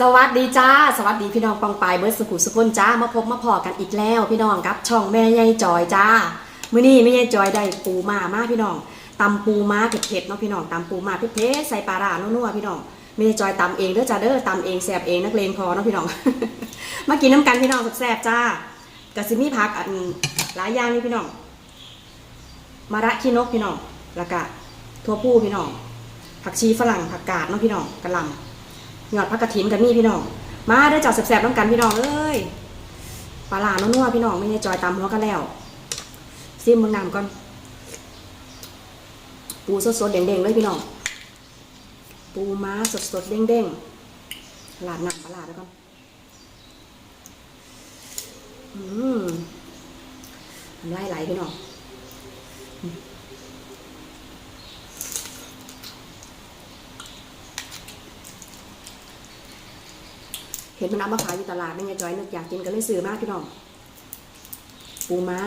สวัสดีจ้า สวัสดีพี่น้องปองปายเบิร์ดสุขุสุคนจ้ามาพบมาพอกันอีกแล้ว พี่น้องครับช่องแม่ยายจอยจ้ามื้อนี้แม่ยายจอยได้ปูมามาพี่น้องตำปูม้าเผ็ดๆเนาะพี่น้องตำปูม้าเผ็ดๆใส่ปลาร้านัวๆพี่น้องแม่ยายจอยตำเองเด้อจ้าเด้อตำเองแซ่บเองนักเลงพอเนาะพี่น้องมากินน้ำกันพี่น้องแซ่บจ้ากะซิมีผักอันหลายอย่างนี่พี่น้องมะระขี้นกพี่น้องแล้วก็ทั่วผู้พี่น้องผักชีฝรั่งผักกาดเนาะพี่น้องกะหล่ำ ยอดพักกระถินกันนี่พี่น้อง มาได้อจับแสบๆน้ำกันพี่น้องเอ้ยปลาหลานัวๆพี่น้องไม่ใช่จอยตามหัวกันแล้วซิมมึงนำก่อน ปูสดๆเด้งๆเลยพี่น้อง ปูม้าสดๆเด้งๆลาดหนักปลาหลาแล้วก่อนอืมน้ำลายไหลพี่น้อง ห็นมันเอามาขายอยู่ตลาดเป็นไงจอยนึกอยากกินก็เลยซื้อมากพี่น้องปูม้า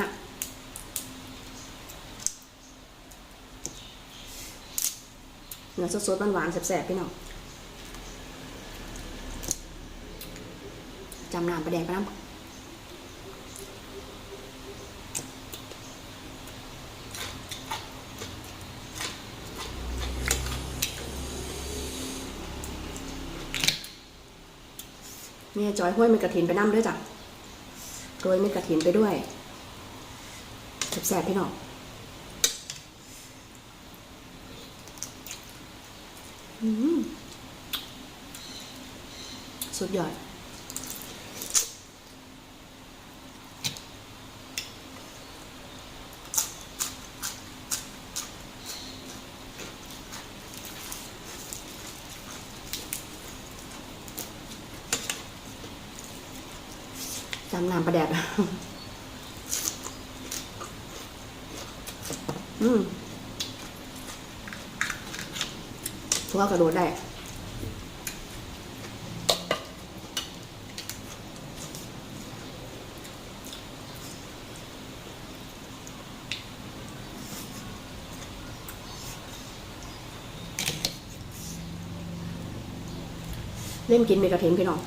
เนื้อสดๆหวานๆแสบๆพี่น้องจำนามประแดงไปน้ำ เนี่ยจอยห้วยมันกระถินไปน้ำด้วยจ้ะโรยมันกระถินไปด้วยแสบๆพี่น้องอืมสุดยอด จำน้ำประแดดอืมทั่วกระโดดได้เล่นกินเมกะเทนพี่น้อง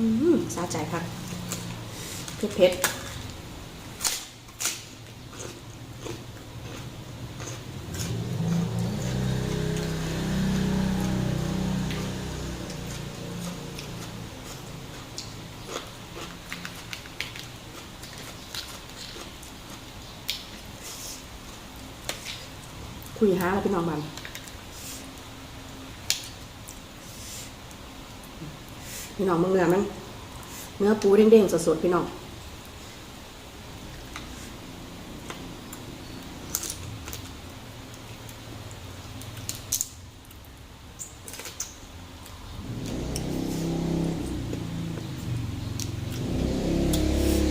อืม สาใจค่ะเผ็ดเผ็ดคุยหาแล้วพี่น้องมันพี่น้องมึงเหนือมัน เนื้อปูเด้งๆสดๆพี่น้อง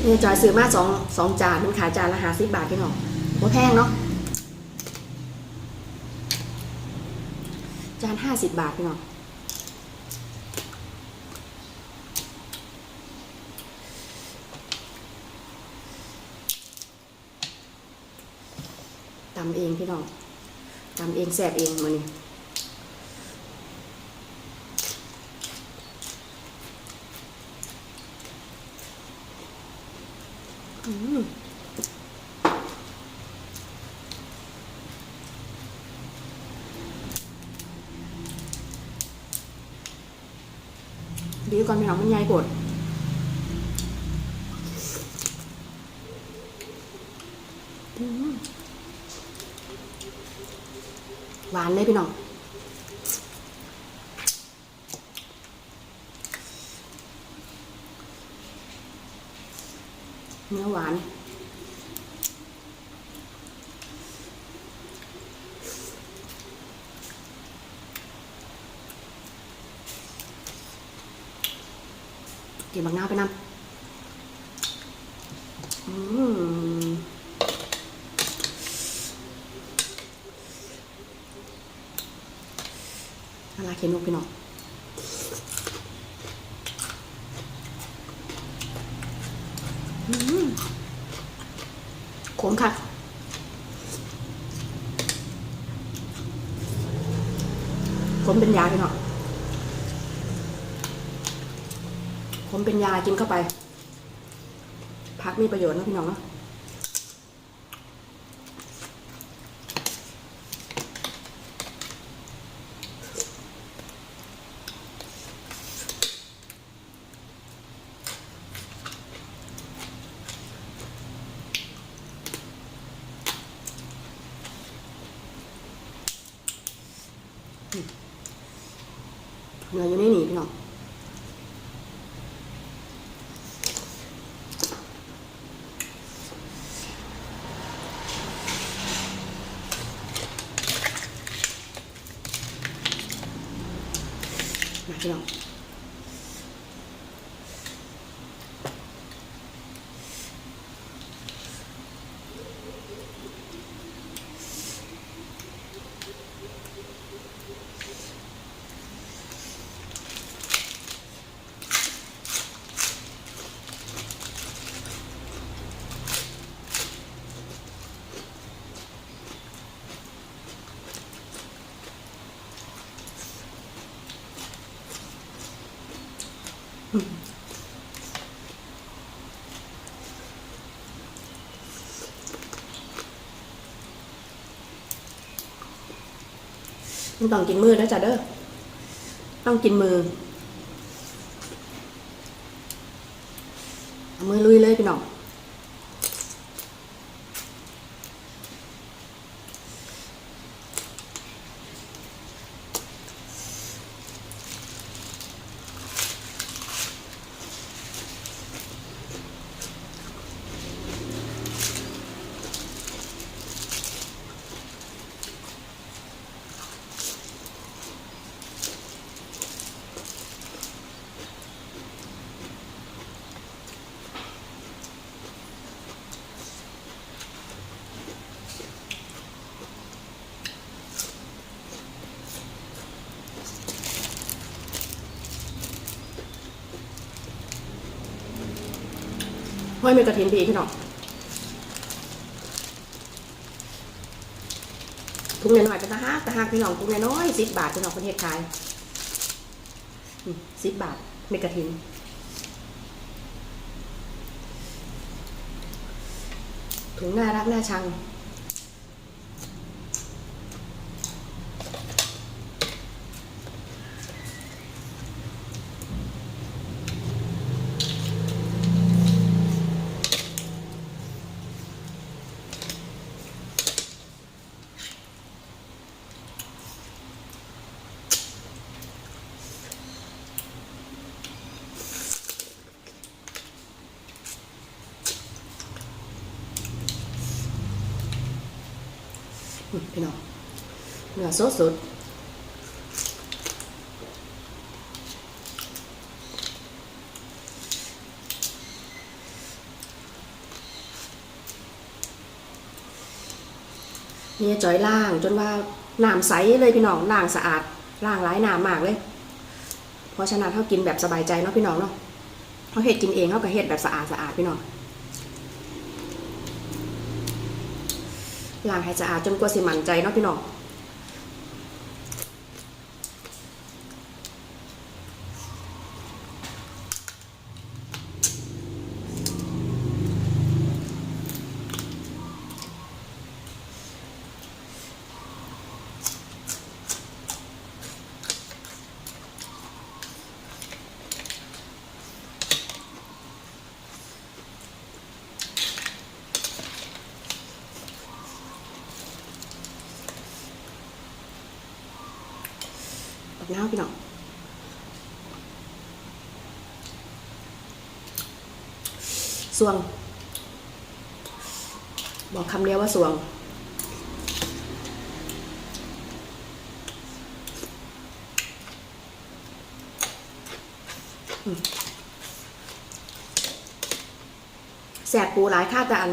นี่จอยซื้อมาสองสองจานมันขายจานละห้าสิบบาทพี่น้องโอ้แพงเนาะจานห้าสิบบาทพี่น้อง ตำเองพี่น้องตำเองแสบเองมานี่ดีก่อนพี่น้องมันใหญ่กดอืม หวานเลยพี่น้องเนื้อหวานกินบักนาไปนำ นาลาเค็มลงไปหน่อยขมค่ะขมเป็นยาไปหน่อยขมเป็นยากินเข้าไป พักมีประโยชน์นะพี่น้องเนาะ เรายังไม่หนนี่พี่น้องมาพี่น้อง มันต้องกินมือนะจ๊ะเด้อ ต้องกินมือเอามือลุยเลยพี่น้อง ห้อยเมกระถินพี่พี่น้องถุงน้อยๆเป็นตะฮักตะฮักพี่น้องถุงน้อยๆสิบบาทพี่น้องประเทศไทยสิบบาทเมกระถินถุงน่ารักน่าชัง พี่น้องเนื้อสดสดนี่จอยล่างจนว่าน้ำใสเลยพี่น้องล่างสะอาดล่างร้ายน้ำมากเลย เพราะฉะนั้นเขากินแบบสบายใจเนาะพี่น้องเนาะเขาเฮ็ดกินเองเขาก็เฮ็ดแบบสะอาดสะอาดพี่น้อง ล้างให้สะอาดจนกว่าสิมั่นใจเนาะพี่น้อง แบบนี้พี่น้องสวง บอกคำเดียวว่าสวงแสบปูหลายค่าแต่อัน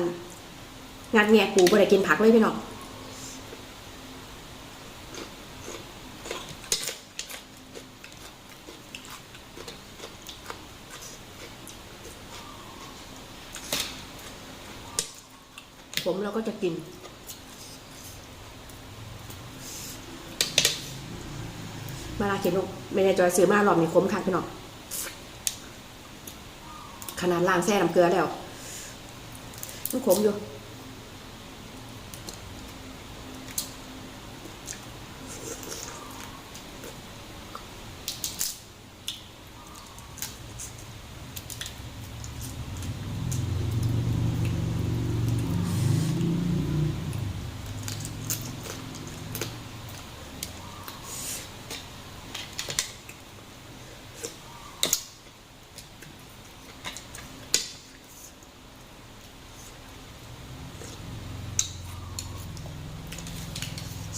งัดแงะปูบ่ได้กินผักเลยพี่น้อง ผมเราก็จะกิน มาลาเข็นลูกแม่ได้จอยซื้อมาหรอมนี่ขมคักพี่น้องขนาดล่างแช่น้ำเกลือแล้วมันขมอยู่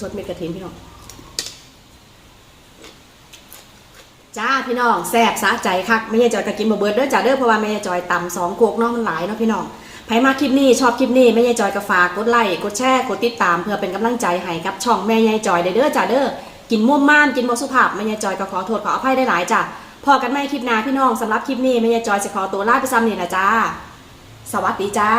ดเม็ดกระถินพี่น้องจ้าพี่น้องแซ่บสะใจคักไม่ใช่จอยก็กินบ่เบิดเด้อจ้าเด้อเพราะว่าไม่ใช่จอยตำสองโคกเนาะมันหลายเนาะพี่น้องใครมาคลิปนี้ชอบคลิปนี้ไม่ใช่จอยก็ฝากกดไลค์กดแชร์กดติดตามเพื่อเป็นกำลังใจให้กับช่องแม่ยายจอยเด้อเด้อจ้าเด้อกินม่วมม่านกินบ่สุภาพแม่ยายจอยก็ขอโทษขออภัยได้หลายจ้าพอกันไม่คลิปหน้าพี่น้องสำหรับคลิปนี้แม่ยายจอยจะขอตัวลาไปซ้ำนี่นะจ้าสวัสดีจ้า